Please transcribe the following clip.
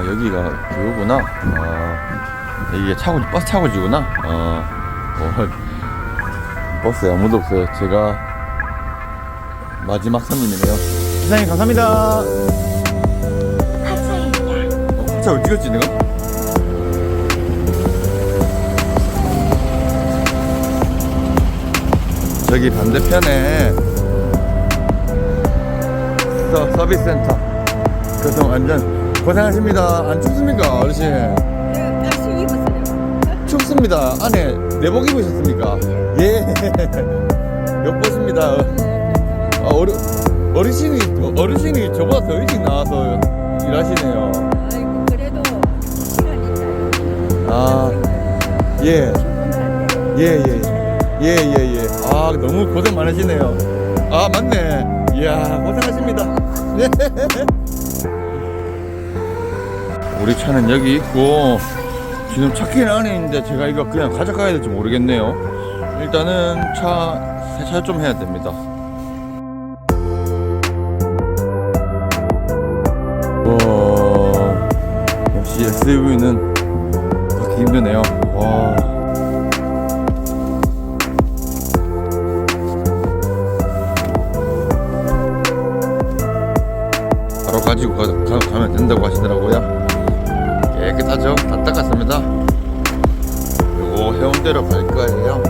아 여기가 그거구나. 아 이게 차고 버스 차고지구나. 어, 어 버스에 아무도 없어요. 제가 마지막 손님이네요. 사장님 감사합니다. 하차입니다. 어, 차 어디 갔지 내가? 저기 반대편에 서, 서비스 센터 교통 안전 고생하십니다. 안 춥습니까, 어르신? 네, 날씨 입었어요. 춥습니다. 안에 내복 입으셨습니까? 예. 엿보십니다. 아, 어르, 어르신이, 어르신이 저보다 더 일찍 나와서 일하시네요. 아이고 그래도. 아, 예. 예, 예. 예, 예, 예. 아, 너무 고생 많으시네요. 아, 맞네. 이야, 고생하십니다. 예. 우리 차는 여기 있고, 지금 차키는 안에 있는데 제가 이거 그냥 가져가야 될지 모르겠네요. 일단은 차, 세차 좀 해야 됩니다. 와, 역시 SUV는 그렇게 힘드네요. 와. 바로 가지고 가, 가, 면 된다고 하시더라고요. 때로 갈 거예요.